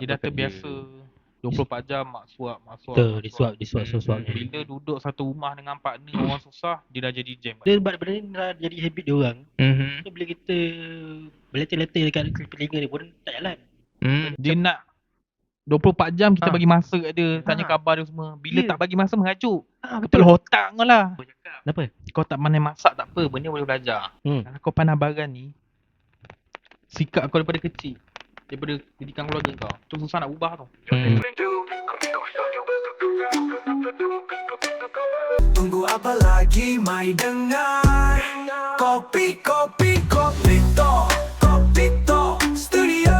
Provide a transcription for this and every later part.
Dia dah terbiasa 24 jam mak suap, mak suap. Betul, mak disuap, disuap, Hmm, suap. hmm, Bila duduk satu rumah dengan partner orang susah, dia dah jadi jam. Dia benda benda ni dah jadi habit dia orang. Mhm. So bila kita berletih-letih dekat telinga dia pun tak jalan. Hmm. Dia nak 24 jam kita Ah. bagi masa kat dia, tanya Ah. khabar dia semua. Bila Ya. tak bagi masa mengajuk. Ah Kepala otak kau lah. Kenapa? Kau tak pandai masak tak apa, benda boleh belajar. Hmm. Kalau kau pandai barang ni, sikap kau daripada kecil, daripada didikan keluarga kau, tu susah nak ubah tau. Hmm. Tunggu apa lagi mai dengar? Kopi, kopi, kopi to Kopi to Studio.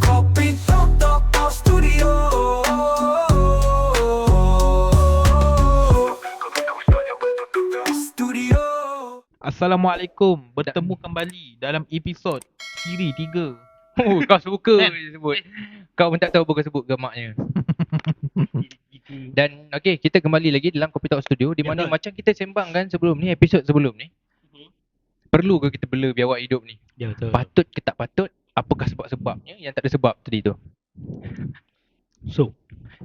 Kopi to, to, to Studio. Studio. Assalamualaikum, bertemu kembali dalam episod Siri 3. Oh, kau suka Kan? je sebut. Kau pun tak tahu apa kau sebut gemaknya. Dan okey, kita kembali lagi dalam Kopi Talk Studio di Ya, mana betul. macam kita sembangkan sebelum ni, episod sebelum ni. Mhm. Perlu ke kita bela biawak hidup ni? Ya betul. Patut ke tak patut? Apakah sebab-sebabnya yang tak ada sebab tadi tu? So,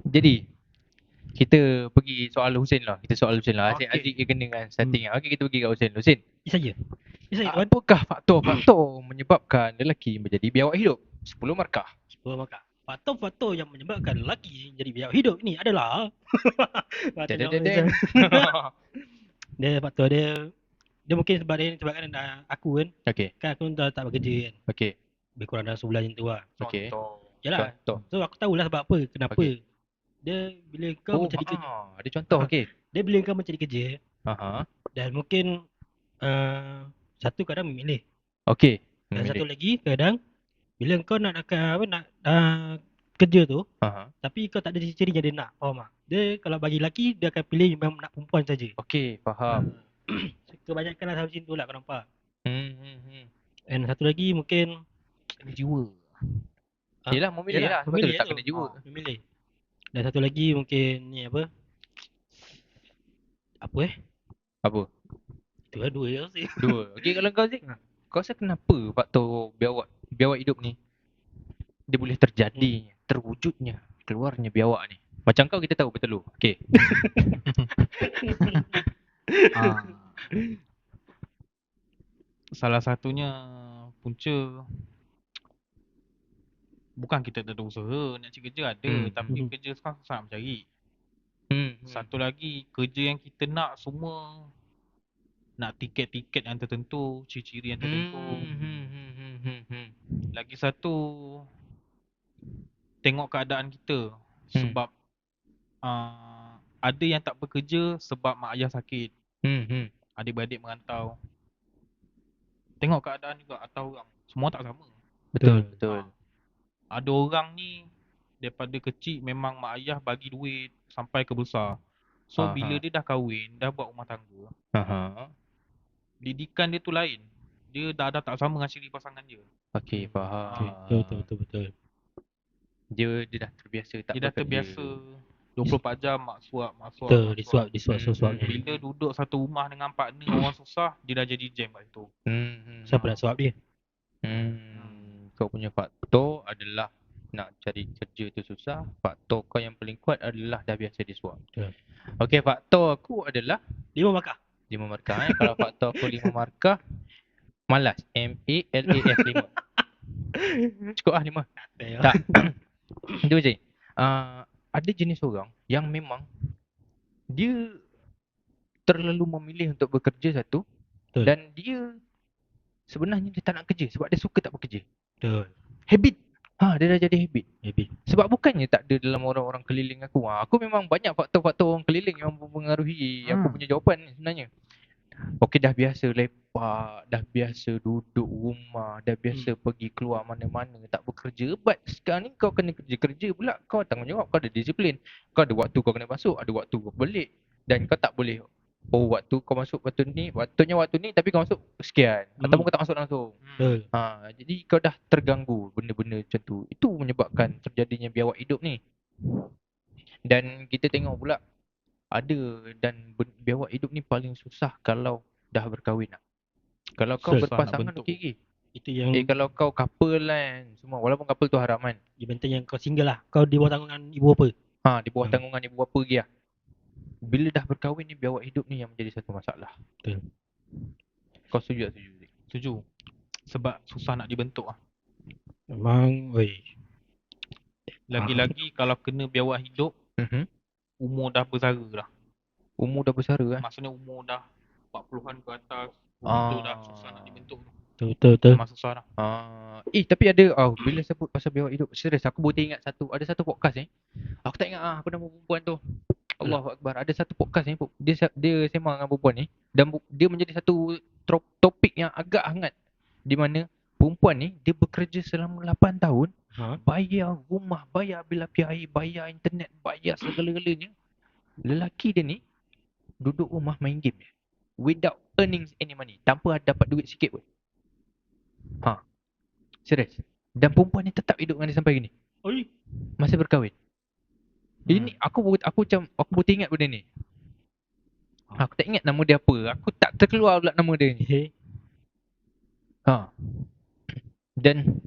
Jadi kita pergi soal Husin lah. Kita soal Husin lah. Asyik Okey. Aziz dia kena dengan starting hmm. Okey kita pergi kat Husin. Husin, saja tuan. apakah faktor-faktor menyebabkan lelaki menjadi biawak hidup? 10 markah. Sepuluh maka. Faktor-faktor yang menyebabkan lelaki jadi biar hidup ni adalah yang- Dadadadang. Dia faktor dia dia mungkin sebab dia sebabkan aku kan Okey, kan aku dah tak bekerja kan okey. lebih kurang dalam sebulan macam tu lah Okey. Yalah Contoh. so aku tahulah sebab apa kenapa Okey. Dia bila kau Oh, mencari kerja ah, ada contoh okey. dia bila kau mencari kerja Aha. dan mungkin uh, satu kadang memilih Okey. dan Memilih. satu lagi kadang bila kau nak nak apa nak uh, kerja tu Aha. tapi kau tak ada ciri-ciri yang dia nak faham tak dia kalau bagi lelaki dia akan pilih memang nak perempuan saja Okey, faham. kebanyakan lah macam tu lah kau nampak Hmm, hmm, hmm. and satu lagi mungkin Kena jiwa. Ah, Yelah, memilih Yalah, lah. Sebab tu tak kena jiwa. Ah, memilih. Dan satu lagi mungkin ni apa? Apa eh? Apa? Itu lah dua je sih. Dua. Okey, kalau kau Zik, kau rasa kenapa faktor biawak biawak hidup ni dia boleh terjadi, terwujudnya, keluarnya biawak ni? Macam kau kita tahu betul lu. Okey. Ah. Salah satunya punca bukan kita tak ada usaha nak cari kerja ada Hmm. tapi Hmm. kerja sekarang susah nak mencari. Hmm. Satu lagi kerja yang kita nak semua nak tiket-tiket yang tertentu, ciri-ciri yang tertentu. Hmm, hmm, hmm, hmm, hmm, hmm. Lagi satu tengok keadaan kita Hmm. sebab uh, ada yang tak bekerja sebab mak ayah sakit, Hmm, hmm. adik-beradik merantau. Tengok keadaan juga atau orang. Semua tak sama. Betul, betul. Ada orang ni daripada kecil memang mak ayah bagi duit sampai ke besar. So Aha. bila dia dah kahwin, dah buat rumah tangga, Aha. didikan dia tu lain. Dia dah dah tak sama dengan ciri pasangan dia. Okey, faham. Okay. Betul, betul, betul, betul. Dia dia dah terbiasa tak Dia dah terbiasa 24 jam mak suap, mak suap. Betul, mak disuap, disuap, Hmm, suap. hmm. Bila duduk satu rumah dengan partner orang susah, dia dah jadi jam kat situ. Hmm, hmm. Siapa nak suap dia? Hmm, kau punya faktor adalah nak cari kerja tu susah. Faktor kau yang paling kuat adalah dah biasa disuap. Betul. Okey, faktor aku adalah Lima markah. 5 markah eh. Kalau faktor aku 5 markah, malas. M A L A S 5. Cukup ah 5. Tak. Dia je. Uh, ada jenis orang yang memang dia terlalu memilih untuk bekerja satu Betul. dan dia sebenarnya dia tak nak kerja sebab dia suka tak bekerja. Betul. Habit. Ha, dia dah jadi habit. Maybe. Sebab bukannya tak ada dalam orang-orang keliling aku. Ha, aku memang banyak faktor-faktor orang keliling yang mempengaruhi aku Hmm. punya jawapan ni sebenarnya. Okey dah biasa lepak, dah biasa duduk rumah, dah biasa pergi keluar mana-mana tak bekerja. But sekarang ni kau kena kerja-kerja pula. Kau tanggungjawab, kau ada disiplin. Kau ada waktu kau kena masuk, ada waktu kau balik. Dan kau tak boleh Oh waktu kau masuk waktu ni, waktunya waktu ni tapi kau masuk sekian. Ataupun Hmm. kau tak masuk langsung. Betul. Ha, jadi kau dah terganggu benda-benda macam tu. Itu menyebabkan terjadinya biawak hidup ni. Dan kita tengok pula ada dan biawak hidup ni paling susah kalau dah berkahwin lah. Kalau kau Susah berpasangan okey. Itu yang Eh kalau kau couple kan semua walaupun couple tu haram kan. Dia benteng yang kau single lah. Kau di bawah tanggungan ibu apa? Ha di bawah Hmm. tanggungan ibu bapa lagi lah. Bila dah berkahwin ni biawak hidup ni yang menjadi satu masalah. Betul. Kau setuju tak setuju? Setuju. Sebab susah nak dibentuk ah. Memang, oi. Lagi-lagi kalau kena biawak hidup, Mhm. umur dah bersara dah. Umur dah besar kan? Maksudnya umur dah 40-an ke atas. Ah. Itu dah susah nak dibentuk. Betul, betul, betul. Memang susah dah. Ah, eh tapi ada oh, bila sebut pasal biawak hidup serius aku baru teringat satu ada satu podcast ni. Aku tak ingat ah apa nama perempuan tu. Allahu akbar. Ada satu podcast ni dia dia sembang dengan perempuan ni dan dia menjadi satu topik yang agak hangat di mana perempuan ni dia bekerja selama 8 tahun Ha? bayar rumah, bayar bil api air, bayar internet, bayar segala-galanya. Lelaki dia ni duduk rumah main game je. Without earning any money. Tanpa dapat duit sikit pun. Ha. Serius. Dan perempuan ni tetap hidup dengan dia sampai gini. Oi. Masih berkahwin. Ini aku baru- aku macam aku baru ingat benda ni. Aku tak ingat nama dia apa. Aku tak terkeluar pula nama dia ni. Ha. Dan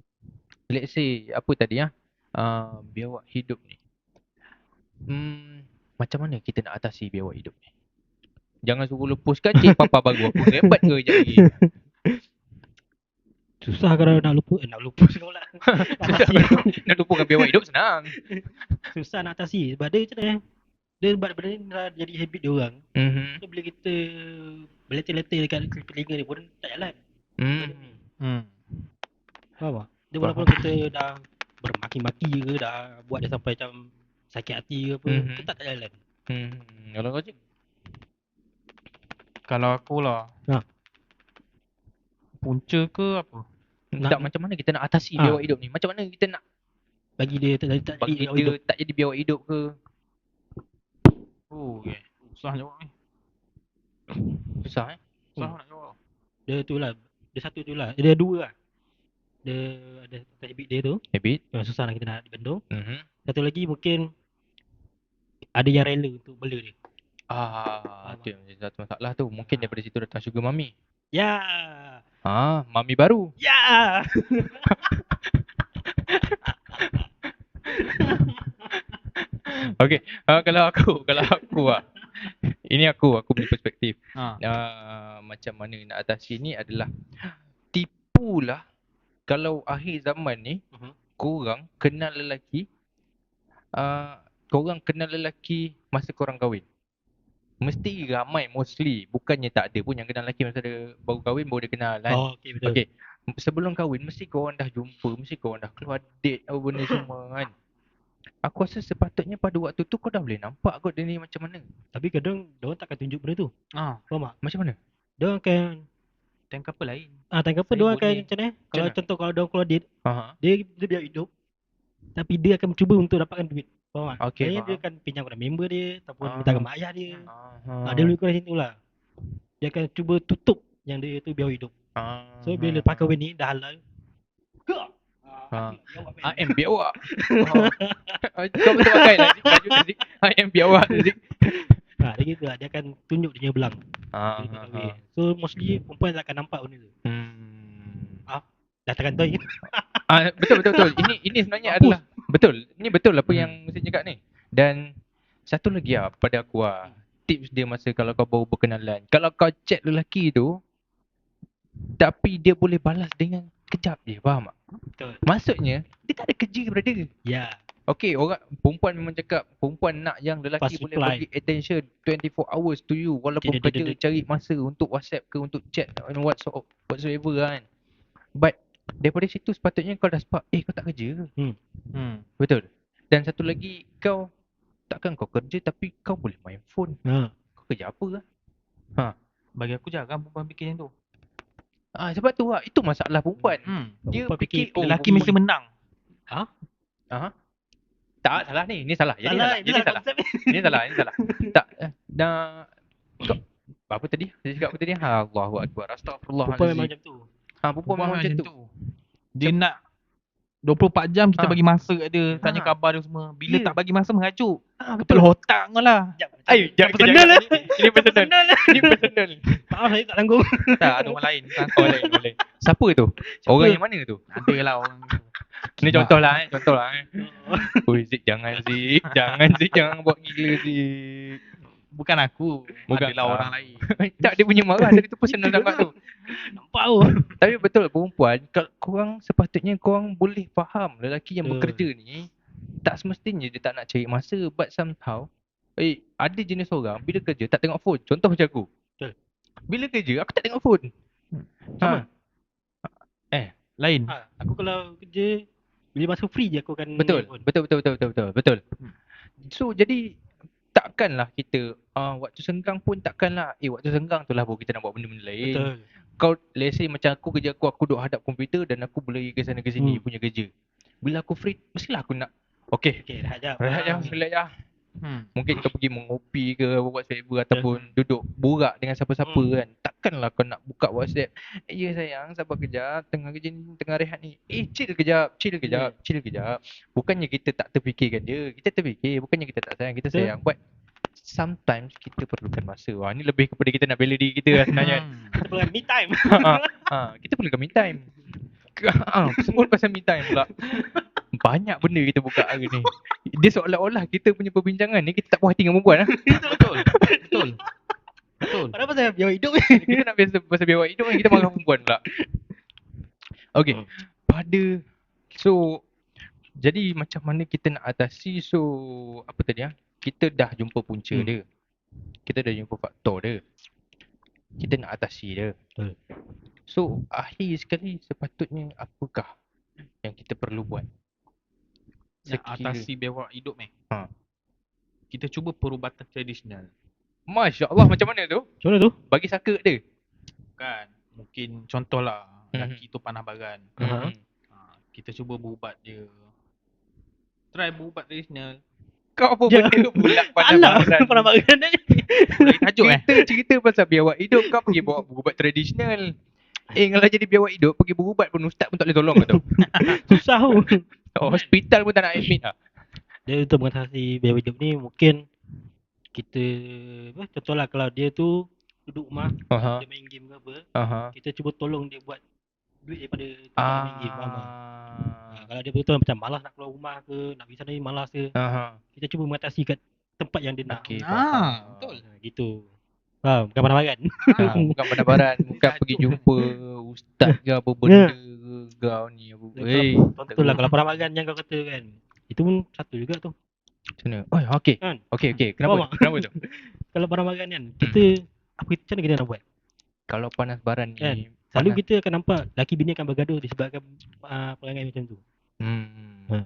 let's say apa tadi ah? Uh, biawak hidup ni. Hmm, macam mana kita nak atasi biawak hidup ni? Jangan suruh lepaskan cik papa baru aku rebat ke lagi. susah kalau nak lupa, eh, nak lupa sekolah. Susah nak lupakan biawak hidup senang. susah nak atasi sebab dia macam mana eh? dia buat benda ni dah jadi habit dia orang Mhm. so, bila kita beletir-letir dekat telinga dia pun tak jalan Hmm. Hmm. faham tak dia walaupun kita dah bermaki-maki ke dah buat dia sampai macam sakit hati ke apa Mhm. tetap tak jalan Hmm. Kalau kau cik? Kalau aku lah. Ha. Punca ke apa? Nak- Tak macam mana kita nak atasi Ah. biawak hidup ni? Macam mana kita nak bagi dia tak, tak, tak bagi jadi dia hidup tak jadi biawak hidup ke? Oh, okay. Susah jawab ni. Susah eh? Susah Hmm. nak jawab. dia tu lah dia satu tu lah dia ada dua lah dia ada satu habit dia tu Habit. yang susah nak kita nak dibendung Mhm. satu lagi mungkin ada yang rela untuk bela dia Ah, Faham tu yang satu masalah tu. Mungkin Ah. daripada situ datang sugar mami. ya Ah, mami baru. ya Okey, uh, kalau aku, kalau aku ah. Ini aku, aku punya perspektif. Ha. Uh, macam mana nak atasi ni adalah tipulah kalau akhir zaman ni Mhm. korang kenal lelaki uh, korang kenal lelaki masa korang kahwin. Mesti ramai mostly bukannya tak ada pun yang kenal lelaki masa dia baru kahwin baru dia kenal kan. oh okey betul Okey. Sebelum kahwin mesti korang dah jumpa, mesti korang dah keluar date apa benda semua kan. Aku rasa sepatutnya pada waktu tu kau dah boleh nampak kot dia ni macam mana. Tapi kadang dia orang takkan tunjuk benda tu. Ha. Faham tak? Macam mana? Dia orang akan Tank kapal lain. ah tanya apa dia orang akan macam ni. Kalau mana? contoh kalau dia orang keluar date, Ha. dia dia biar hidup. Tapi dia akan cuba untuk dapatkan duit. Faham tak? Okey, Maksudnya dia akan pinjam kepada member dia ataupun Ah. minta kepada mak ayah dia. Ha. Ah, dia lebih kurang macam tu lah. Dia akan cuba tutup yang dia tu biar hidup. Ha. So bila lepas kahwin ni dah halal. Ah. Ah, AM biawak. Oh. Kau betul pakai lah. Baju tu Zik. AM biawak tu Zik. Ha, dia gitu lah. Dia akan tunjuk dia punya belang. Ha. Dia kahwin. So mostly perempuan tak akan nampak benda tu. Hmm. Dah terkantoi. Ah betul betul betul. Ini ini sebenarnya Mampus. adalah betul. Ini betul apa Hmm. yang mesti cakap ni. Dan satu lagi ah pada aku ah. Tips dia masa kalau kau baru berkenalan. Kalau kau chat lelaki tu tapi dia boleh balas dengan kejap je, faham tak? Betul. Maksudnya dia tak ada kerja brother. Ya. Okay, orang perempuan memang cakap perempuan nak yang lelaki Fast boleh reply. bagi attention 24 hours to you walaupun Dia- dia- kerja dia- cari masa untuk WhatsApp ke untuk chat and whatso whatsoever kan. But daripada situ sepatutnya kau dah spark, eh kau tak kerja ke? Hmm. Betul. Dan satu lagi kau takkan kau kerja tapi kau boleh main phone. Ha. Kau kerja apa ke? Bagi aku jarang perempuan fikir macam tu. Ah sebab tu lah, itu masalah perempuan. Hmm. Dia Perempuan fikir, fikir oh, Lelaki perempuan- mesti menang. Aha. Tak, salah ni. Ni salah. Jadi Salah, salah. Jadi itulah salah. Ini salah, ini salah. tak, eh, dah kau apa tadi? Dia cakap apa tadi? Ha, Allahu akbar. Perempuan memang Astagfirullahalazim. macam tu. Ha, perempuan memang macam tu. Dia nak 24 jam kita Ha. bagi masa kat dia, tanya Ha. khabar dia semua. Bila Ya. tak bagi masa mengajuk. Ah, Kepala otak kau lah. Ayo, jangan personal jangan, lah. Ini, ini personal. Ini personal. Maaf saya tak tanggung. Tak, ada orang lain. Oh, boleh, boleh. Siapa tu? Orang yang mana tu? Ada lah orang. Ni contoh lah eh, contoh lah eh. Oi Zik jangan Zik, jangan Zik jangan buat gila Zik. Bukan aku. Bukan. Adalah Ah. orang lain. tak dia punya marah tadi tu personal sangat tu. Nampak tu. Tapi betul perempuan kalau korang sepatutnya korang boleh faham lelaki yang Betul. bekerja ni tak semestinya dia tak nak cari masa but somehow eh ada jenis orang bila kerja tak tengok phone. Contoh macam aku. Betul. Bila kerja aku tak tengok phone. Sama. Ha, Lain. Ha, aku kalau kerja bila masa free je aku akan betul. Betul betul betul betul betul. Betul. Hmm. So jadi takkanlah kita uh, waktu senggang pun takkanlah eh waktu senggang tu lah baru kita nak buat benda-benda lain. Betul. kau let's say macam aku kerja aku aku duduk hadap komputer dan aku boleh ke sana ke sini Hmm. punya kerja. Bila aku free mestilah aku nak okay. Okey, rehat jap. Rehat ya, Ah. relax ya. Hmm. Mungkin kau pergi mengopi ke buat whatsapp ataupun duduk borak dengan siapa-siapa Hmm. kan. Takkanlah kau nak buka WhatsApp. Eh, ya sayang, sabar kejap. Tengah kerja ni, tengah rehat ni. Eh, chill kejap, chill kejap, chill kejap. Bukannya kita tak terfikirkan dia. Kita terfikir. Bukannya kita tak sayang. Kita Betul. sayang. But sometimes kita perlukan masa. Wah, ni lebih kepada kita nak bela diri kita lah sebenarnya. Hmm. Kita perlukan me time. ha, ha, kita perlukan me time. Ha, semua pasal me time pula. Banyak benda kita buka hari ni. Dia seolah-olah kita punya perbincangan ni kita tak puas hati dengan perempuan. lah. Betul. Betul. Betul. Padahal pasal biar hidup kita nak biasa pasal biawak hidup kan kita marah perempuan pula. Okay. Hmm. Pada so jadi macam mana kita nak atasi so apa tadi ah? Kita dah jumpa punca Hmm. dia. Kita dah jumpa faktor dia. Kita nak atasi dia. Betul. So akhir sekali sepatutnya apakah yang kita perlu buat? Sekira- atasi bewak hidup ni. Ha. Kita cuba perubatan tradisional. Masya Allah macam mana tu? Macam mana tu? Bagi saka dia. Kan? Mungkin contohlah. Mhm. Lelaki tu panah baran. Aha. Hmm. Ha, kita cuba berubat dia. Try berubat tradisional. Kau apa Ya. benda pula pandai Alah, baran? pernah makan ni. Lagi tajuk eh. Kita cerita pasal biawak hidup kau pergi bawa berubat tradisional. Eh kalau jadi biawak hidup pergi berubat pun ustaz pun tak boleh tolong tahu. Susah tu. Oh, hospital pun tak nak admit lah. Dia untuk mengatasi biaya hidup ni mungkin kita apa contohlah kalau dia tu duduk rumah Aha. dia main game ke apa Aha. kita cuba tolong dia buat duit daripada tempat dia main game faham? Ah. Ha, kalau dia betul macam malas nak keluar rumah ke nak pergi sana ni malas ke Aha. kita cuba mengatasi kat tempat yang dia nak Okey. Ah, faham. betul. Ha, gitu Faham? Bukan pandang kan? Ah, bukan pendabaran, bukan pergi jumpa ustaz ke apa benda ke kau ni apa. Eh, Contoh lah kalau pandang kan yang kau kata kan Itu pun satu juga tu macam mana? Oh, okey. Kan? Okey, okey. Faham Kenapa? Kenapa tu? Kalau pandang kan Kita apa, Macam mana kita nak buat? Kalau panas baran ni Kan? Selalu panas- kita akan nampak Laki bini akan bergaduh disebabkan uh, perangai macam tu Hmm. Ha.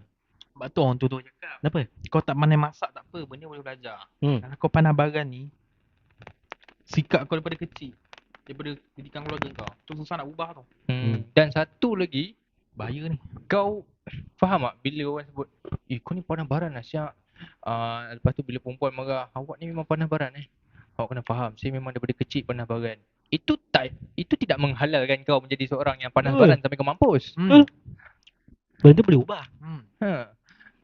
Sebab tu orang tua-tua cakap. Kenapa? Kau tak pandai masak tak apa. Benda boleh belajar. Hmm. Kalau kau pandai baran ni. Sikap kau daripada kecil. Daripada didikan keluarga kau. Tu susah nak ubah tu. Hmm. Dan satu lagi Bahaya ni. kau faham tak bila orang sebut eh kau ni panas baran lah siap uh, lepas tu bila perempuan marah awak ni memang panas baran eh awak kena faham saya memang daripada kecil panas baran itu tak itu tidak menghalalkan kau menjadi seorang yang panas Betul. baran sampai kau mampus Hmm. Benda boleh ubah Hmm. ha.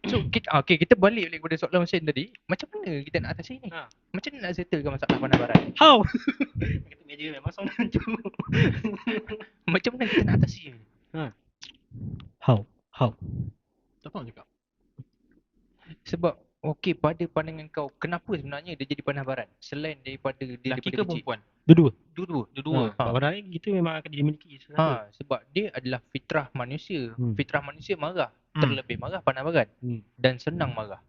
So kita ah, okay, kita balik balik kepada soalan mesin tadi macam mana kita nak atasi ni Ha. macam mana nak settlekan masalah panas baran How? Kata meja memang soalan tu macam mana kita nak atasi ni How? How? Tak tahu nak cakap. sebab okey pada pandangan kau kenapa sebenarnya dia jadi panas baran selain daripada dia Lelaki daripada ke kecil perempuan? Dua-dua dua-dua Dua-dua. ha. Pada hari kita memang akan dimiliki sesuatu Ha, sebab dia adalah fitrah manusia. Hmm. Fitrah manusia marah. Hmm. Terlebih marah panas baran. Hmm. Dan senang marah.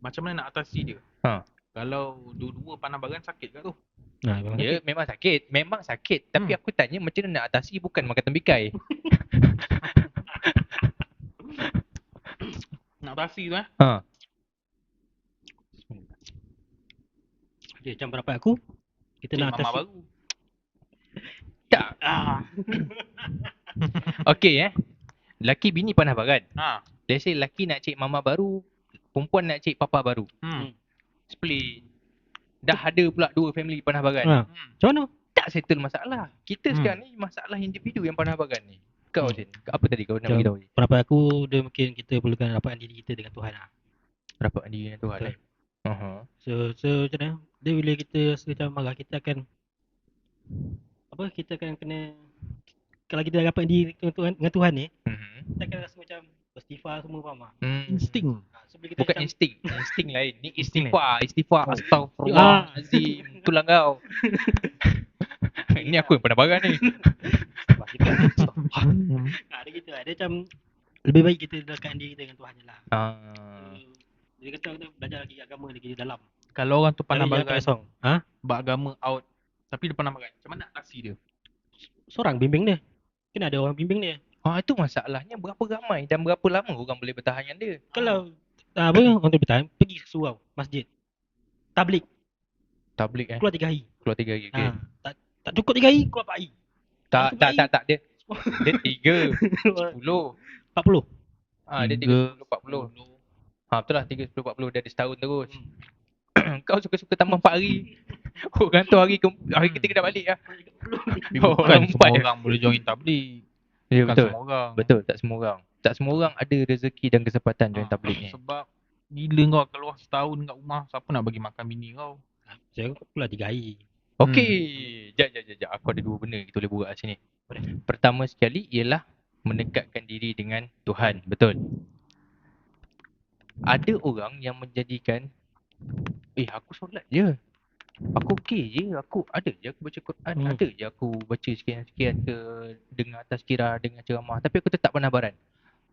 Macam mana nak atasi dia? Ha. Kalau dua-dua panah baran sakit kat tu? Nah, memang Ya, memang sakit. Memang sakit. Tapi Hmm. aku tanya macam mana nak atasi bukan makan tembikai. Nak atasi tu eh? ha. okay, macam pendapat aku kita Cik nak mama atasi baru. Tak. ah. Okey eh. Laki bini panas baran. Ha. Let's say laki nak cik mama baru, perempuan nak cik papa baru. Hmm. Split. Dah ada pula dua family panas baran. ha. Hmm. Macam mana? Tak settle masalah. Kita Hmm. sekarang ni masalah individu yang panas baran ni. Kau Hmm. Din, apa tadi kau nak beritahu? Pendapat aku dia mungkin kita perlukan rapatkan diri kita dengan Tuhan lah. Rapat diri dengan Tuhan Betul. eh. Uh-huh. So so macam mana? Dia bila kita rasa macam marah kita akan apa kita akan kena kalau kita rapat diri dengan Tuhan, dengan Tuhan ni, Mhm. kita akan rasa macam beristighfar semua faham tak? Hmm. Insting. Ha, so bila kita Bukan macam, insting, insting lain. Ni istighfar, istighfar. Oh. Astagfirullahalazim. Itulah kau. Ni aku yang pernah barang ni. Kita, ha, dia gitu lah. Dia macam lebih baik kita dekatkan diri kita dengan Tuhan je lah. Ah. So, dia kata kita belajar lagi agama lagi dalam. Kalau orang tu pandang barat, kosong. Ha? beragama out. Tapi dia pandang barat. Macam mana nak atasi dia? Seorang bimbing dia. Kena ada orang bimbing dia. Ah itu masalahnya berapa ramai dan berapa lama orang boleh bertahan dengan dia. Kalau ah, apa orang tu bertahan, pergi ke surau, masjid. Tablik, Tablik eh. keluar tiga hari. Keluar tiga hari. Okay. Ha, tak cukup tiga hari, keluar empat hari. Tak, tak, tak, tak. Dia, dia tiga. Sepuluh. Empat puluh. Ah, dia Tiga, sepuluh, empat puluh. Ha, betul lah. Tiga, sepuluh, empat puluh. Dia ada setahun terus. Kau suka-suka tambah empat hari. Orang tu hari ke, hari ketiga dah balik lah. Oh, bukan empat semua je. orang boleh join tablik. Ya, Bukan betul. semua orang. Betul, tak semua orang. Tak semua orang ada rezeki dan kesempatan join Ah, tablik ni. Sebab gila kau keluar setahun kat rumah, siapa nak bagi makan bini kau? Saya keluar tiga hari. Okey. Jap, jap, jap, jap. Aku ada dua benda kita boleh buat kat sini. Pertama sekali ialah mendekatkan diri dengan Tuhan. Betul. Ada orang yang menjadikan eh aku solat je. Aku okey je. Aku ada je aku baca Quran. Hmm. Ada je aku baca sekian-sekian ke dengar tazkirah, dengar ceramah. Tapi aku tetap pandang baran.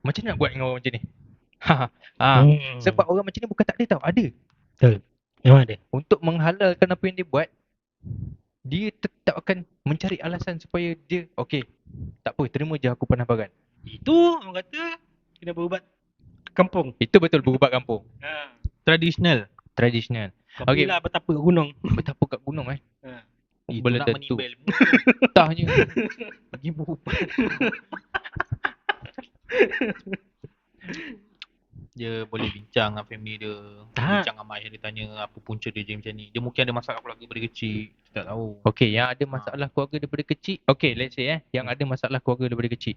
Macam mana nak buat dengan orang macam ni? Ha, ha. Hmm. Sebab orang macam ni bukan tak ada tau. Ada. memang ada. untuk menghalalkan apa yang dia buat dia tetap akan mencari alasan supaya dia okey tak apa terima je aku panah baran Itu orang kata kena berubat kampung. itu betul berubat kampung Ha. Tradisional. tradisional Kau Okey. okay. lah betapa kat gunung. betapa kat gunung eh Ha. Itu Belum nak tentu. tahnya Pergi berubat. dia boleh bincang dengan family dia. Tak. Bincang dengan mak ayah dia tanya apa punca dia jadi macam ni. Dia mungkin ada masalah keluarga daripada kecil. Kita tak tahu. okey yang ada masalah keluarga daripada kecil okey let's say eh yang ada masalah keluarga daripada kecil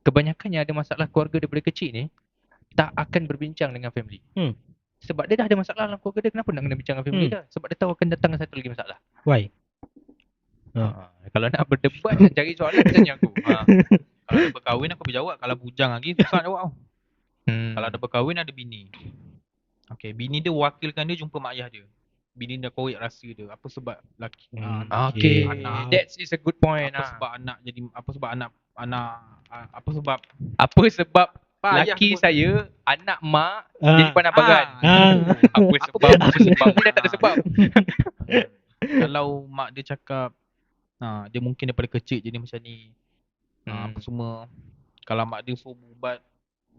kebanyakan yang ada masalah keluarga daripada kecil ni tak akan berbincang dengan family Hmm. sebab dia dah ada masalah dalam keluarga dia kenapa nak kena bincang dengan family Hmm. dia sebab dia tahu akan datang satu lagi masalah Why? Ha. Kalau nak berdebat nak cari soalan tanya aku. Ha. Kalau berkahwin aku boleh jawab. Kalau bujang lagi susah jawab tau. Hmm. Kalau ada berkahwin ada bini. Okay, bini dia wakilkan dia jumpa mak ayah dia. Bini dia korek rasa dia. Apa sebab laki Hmm. ah, Okay, Anak. that is a good point. apa ah. sebab anak jadi apa sebab anak anak ah, apa sebab Apa sebab Pak ayah laki pun- saya, anak mak Ah. jadi pandang barat? Ah. Apa sebab? Apa sebab? Ni dah tak ada sebab. Kalau mak dia cakap ha, dia mungkin daripada kecil jadi macam ni. Ha, Hmm. apa semua. Kalau mak dia suruh berubat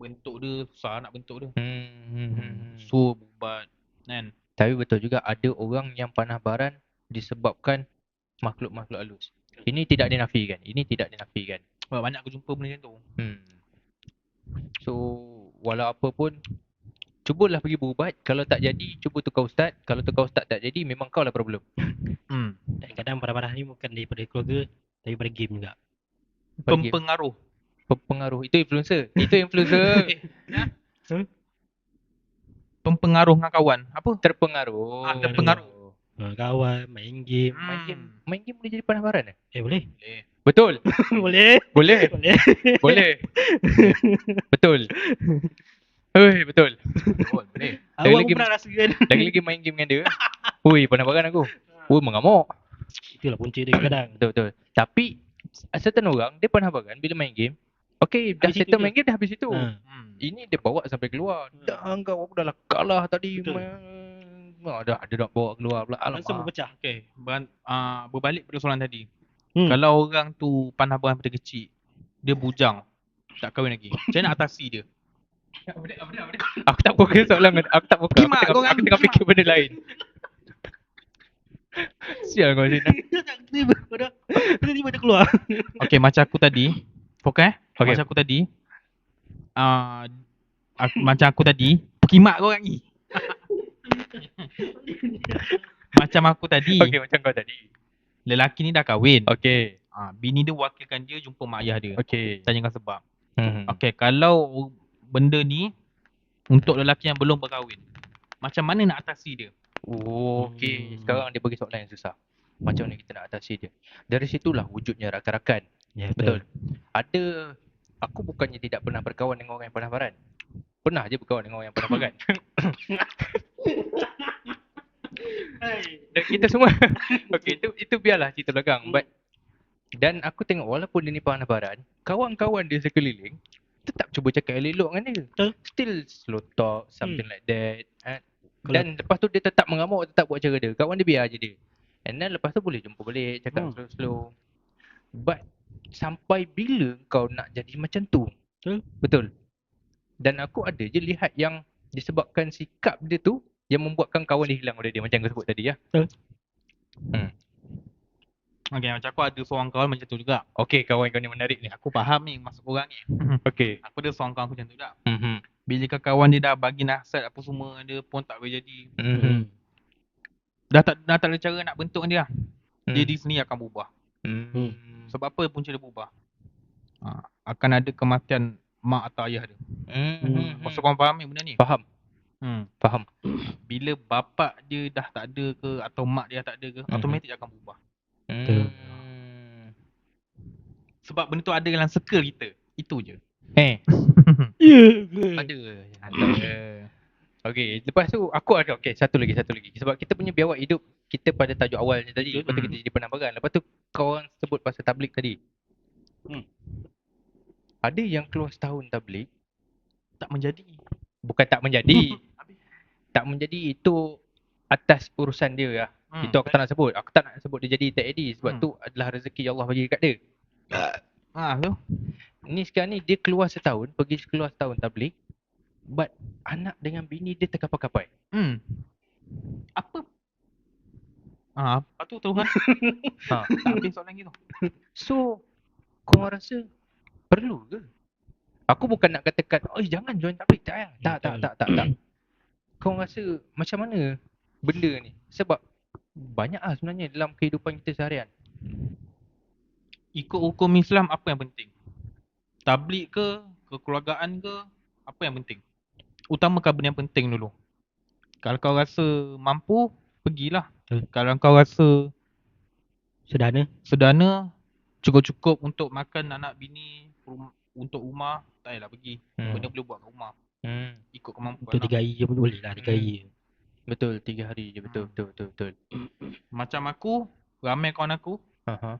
bentuk dia susah nak bentuk dia. Hmm, hmm, hmm, hmm. Suruh berubat kan. Tapi betul juga ada orang yang panah baran disebabkan makhluk-makhluk halus. Ini tidak dinafikan. Ini tidak dinafikan. Banyak aku jumpa benda macam tu. Hmm. So, walau apa pun cubalah pergi berubat. Kalau tak jadi, cuba tukar ustaz. Kalau tukar ustaz tak jadi, memang kau lah problem. Hmm. Dan kadang parah-parah ni bukan daripada keluarga tapi daripada game juga. Pergi- Pempengaruh. Pengaruh. Itu influencer. Itu influencer. Pempengaruh dengan kawan. Apa? Terpengaruh. Ah, terpengaruh. Ha, kawan, main game. Main Hmm. game, main game boleh jadi panah baran eh? Eh boleh? Boleh. Betul. boleh. Boleh. Boleh. Boleh. betul. Oi, betul. Betul, boleh. Awak pun lagi- pernah rasakan. Lagi-lagi main game dengan dia. Ui, panah baran aku. Ui, mengamuk. Itulah punca dia kadang. Betul, betul. Tapi, certain orang, dia panah baran bila main game. Okay, dah Habis settle itu je. main game, dah habis itu. Ha. Hmm. Ini dia bawa sampai keluar. Hmm. Dah kau aku dah lah kalah tadi. Betul. Ah, dah, dia nak bawa keluar pula. Langsung Alamak. berpecah. Okay, ber, uh, berbalik pada soalan tadi. Hmm. Kalau orang tu panah bahan pada kecil, dia bujang, tak kahwin lagi. Macam mana nak atasi dia? Aku tak fokus soalan. Aku tak fokus. Aku tengah, aku tengah fikir benda lain. Sial kau sini. Tiba-tiba dah- tiba-tiba dia keluar. Okay, macam aku tadi. Fokus eh? Okay. Macam aku tadi. Uh, aku, macam aku tadi. Pekimak kau orang ni. macam aku tadi. Okay, macam kau tadi. Lelaki ni dah kahwin. Okay. Ah, bini dia wakilkan dia jumpa mak ayah dia. Okey. Tanyakan sebab. Hmm. Okey, kalau benda ni untuk lelaki yang belum berkahwin, macam mana nak atasi dia? Oh, okey. Hmm. Sekarang dia bagi soalan yang susah. Macam mana kita nak atasi dia? Dari situlah wujudnya rakan-rakan. Ya, Betul. Ada aku bukannya tidak pernah berkawan dengan orang yang pandai baran. Pernah je berkawan dengan orang yang pandai baran. Dan kita semua Okey, itu itu biarlah cerita belakang. But dan aku tengok walaupun dia ni pandai baran, kawan-kawan dia sekeliling tetap cuba cakap elok dengan dia. Still slow talk, something like that. Kalau- Dan lepas tu dia tetap mengamuk, tetap buat cara dia. Kawan dia biar je dia. And then lepas tu boleh jumpa balik, cakap Hmm. slow-slow. But sampai bila kau nak jadi macam tu? Betul. Betul. Dan aku ada je lihat yang disebabkan sikap dia tu yang membuatkan kawan dia hilang oleh dia macam kau sebut tadi ya. Okey, macam aku ada seorang kawan macam tu juga. Okey, kawan kau ni menarik ni. Aku faham ni maksud korang ni. Okey. Aku ada seorang kawan aku macam tu juga. Mhm. Bila kawan dia dah bagi nasihat apa semua dia pun tak boleh jadi. Mhm. Dah tak dah tak ada cara nak bentuk dia. lah. Dia Hmm. di sini akan berubah. Hmm. Sebab apa punca dia berubah? Ha, akan ada kematian mak atau ayah dia. Hmm. Maksud korang faham ni benda ni? Faham, Hmm. faham. Bila bapak dia dah tak ada ke atau mak dia dah tak ada ke, Mhm. automatik dia akan berubah. Hmm. Sebab benda tu ada dalam circle kita. Itu je. Eh, Ya ke? ada. Ada. Okey, lepas tu aku ada okey, satu lagi, satu lagi. Sebab kita punya biawak hidup kita pada tajuk awalnya tadi. Lepas tu Hmm. kita jadi penambahan. Lepas tu kau orang sebut pasal tablik tadi. Hmm. Ada yang keluar setahun tablik, Tak menjadi. bukan tak menjadi. Tak menjadi itu atas urusan dia lah. Hmm. Itu aku tak nak sebut. Aku tak nak sebut dia jadi tak edit sebab Hmm. tu adalah rezeki Allah bagi dekat dia. Ha, tu. Ni sekarang ni dia keluar setahun, pergi keluar setahun tablik. But anak dengan bini dia terkapai-kapai. Hmm. Apa? Ah, apa tu Tuhan? Ha. tak habis soalan gitu. So kau rasa perlu ke? Aku bukan nak katakan, "Oh, jangan join tablik." Tak, payah. tak, tak, Betul. tak, tak, tak. Kau rasa macam mana benda ni? Sebab banyak lah sebenarnya dalam kehidupan kita seharian. Ikut hukum Islam apa yang penting? Tablik ke, kekeluargaan ke, apa yang penting? Utamakan benda yang penting dulu. Kalau kau rasa mampu, pergilah. Betul. Kalau kau rasa Sederhana. sedana, cukup-cukup untuk makan anak bini, rum- untuk rumah, tak payahlah pergi. Hmm. Benda boleh buat kat rumah. Hmm. Ikut kemampuan Untuk lah. tiga hari je pun boleh lah. Tiga Hmm. hari je. Betul, tiga hari je. Betul, Hmm. betul, betul, betul. Macam aku, ramai kawan aku, Aha.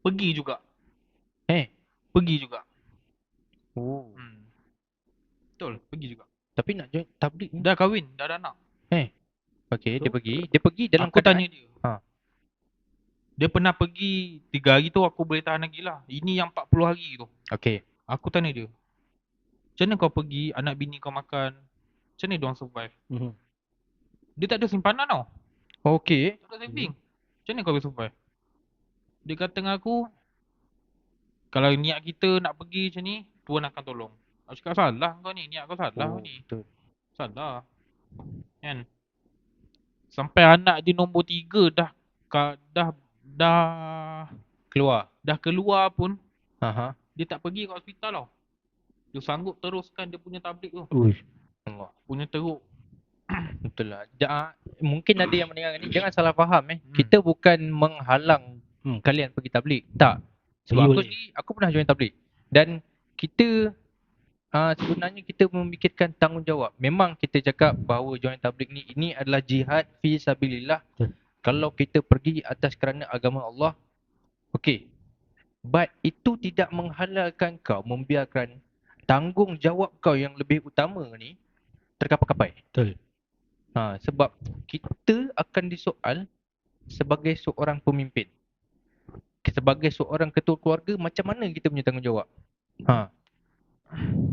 pergi juga. Eh. Pergi juga. Oh. Hmm. Betul, pergi juga. Tapi nak join tablik ni. Dah kahwin, dah ada anak. Okey, dia Betul. pergi. Dia pergi dalam aku keadaan tanya dia. Ha. Dia pernah pergi 3 hari tu aku boleh tahan lagi lah. Ini yang 40 hari tu. Okey. Aku tanya dia. Macam mana kau pergi, anak bini kau makan. Macam mana diorang survive? Mhm. Dia tak ada simpanan tau. Okey. Tak ada saving. Macam mana kau boleh survive? Dia kata dengan aku. Kalau niat kita nak pergi macam ni, Tuhan akan tolong. Aku cakap salah kau ni. Niat kau salah Oh, kau ni. betul. Salah. Kan? Sampai anak dia nombor 3 dah ka, dah dah Keluar. dah keluar pun Aha. dia tak pergi ke hospital tau. Dia sanggup teruskan dia punya tablik tu. Uish. Allah. Punya teruk. Betul lah. Ja, mungkin ada yang mendengar ni jangan salah faham eh. Hmm. Kita bukan menghalang Hmm. kalian pergi tablik. Tak. Sebab Pergi aku sendiri aku pernah join tablik. Dan kita uh, sebenarnya kita memikirkan tanggungjawab. Memang kita cakap bahawa join tablik ni ini adalah jihad fi sabilillah. Betul. Kalau kita pergi atas kerana agama Allah, okey. But itu tidak menghalalkan kau membiarkan tanggungjawab kau yang lebih utama ni terkapai-kapai. Betul. Ha, sebab kita akan disoal sebagai seorang pemimpin. Sebagai seorang ketua keluarga, macam mana kita punya tanggungjawab? Ha.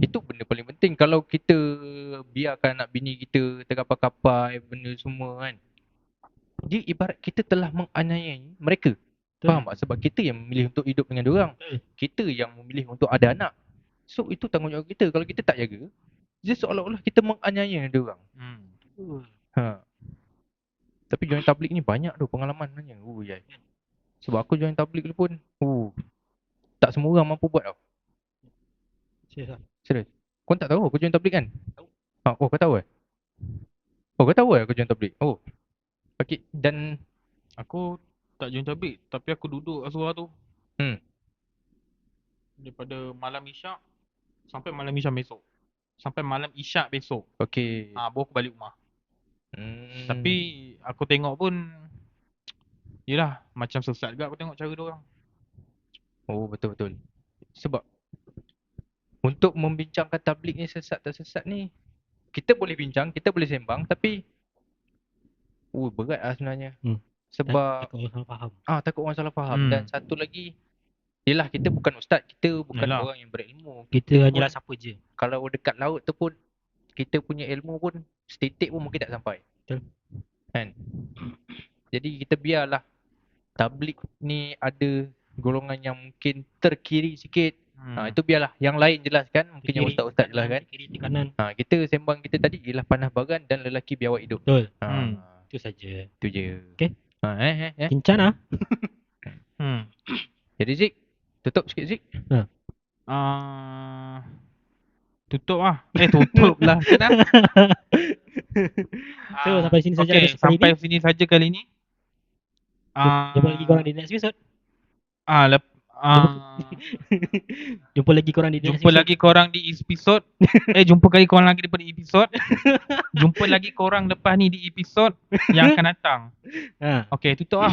Itu benda paling penting. Kalau kita biarkan anak bini kita terkapai-kapai, benda semua kan. Dia ibarat kita telah menganiayai mereka. Faham tak? Sebab kita yang memilih untuk hidup dengan diorang. Betul. Kita yang memilih untuk ada anak. So itu tanggungjawab kita. Kalau kita tak jaga, dia seolah-olah kita menganiaya diorang. Hmm. Ha. Tapi join tablik ni banyak tu pengalaman sebenarnya. Oh ya. Sebab aku join tablik dulu pun uh, Tak semua orang mampu buat tau Serius lah. Serius Kau tak tahu aku join tablik kan? Ha, oh kau tahu eh? Oh kau tahu eh aku join tablik? Oh Okay dan Aku tak join tablik tapi aku duduk kat surau tu. Hmm. Daripada malam isyak sampai malam isyak besok. Sampai malam isyak besok. Okay Ah, baru aku balik rumah. hmm. Tapi aku tengok pun Yelah macam sesat juga aku tengok cara dia orang. Oh betul betul. Sebab untuk membincangkan tablik ni sesat tak sesat ni kita boleh bincang, kita boleh sembang tapi oh berat lah sebenarnya. Hmm. Sebab Tak, tak orang salah faham. ah takut orang salah faham Hmm. dan satu lagi Yelah kita bukan ustaz, kita bukan Yalah. orang yang berilmu. Kita pun- hanyalah siapa je. Kalau dekat laut tu pun kita punya ilmu pun setitik pun mungkin tak sampai. Betul. Kan? Jadi kita biarlah tablik ni ada golongan yang mungkin terkiri sikit Hmm. Ha, itu biarlah. Yang lain jelaskan. Mungkin yang Kiri, ustaz-ustaz jelaskan. Kiri, di kanan. Ha, kita sembang kita tadi ialah panah bagan dan lelaki biawak hidup. Betul. Ha, Hmm. Itu saja. Itu je. Okey. Ha, eh, eh, eh. Kincan ah. Hmm. Jadi Zik, tutup sikit Zik. Ah, tutup lah. Eh tutup lah. Kenapa? So Ah, sampai sini saja okay, sampai ni. sini saja kali ni. Ah, Jumpa lagi korang di next episode. Ah, lep, ah, Jumpa lagi korang di jumpa lagi korang di episod. eh, jumpa lagi korang lagi daripada episod. jumpa lagi korang lepas ni di episod yang akan datang. Ha. Okay, tutup lah.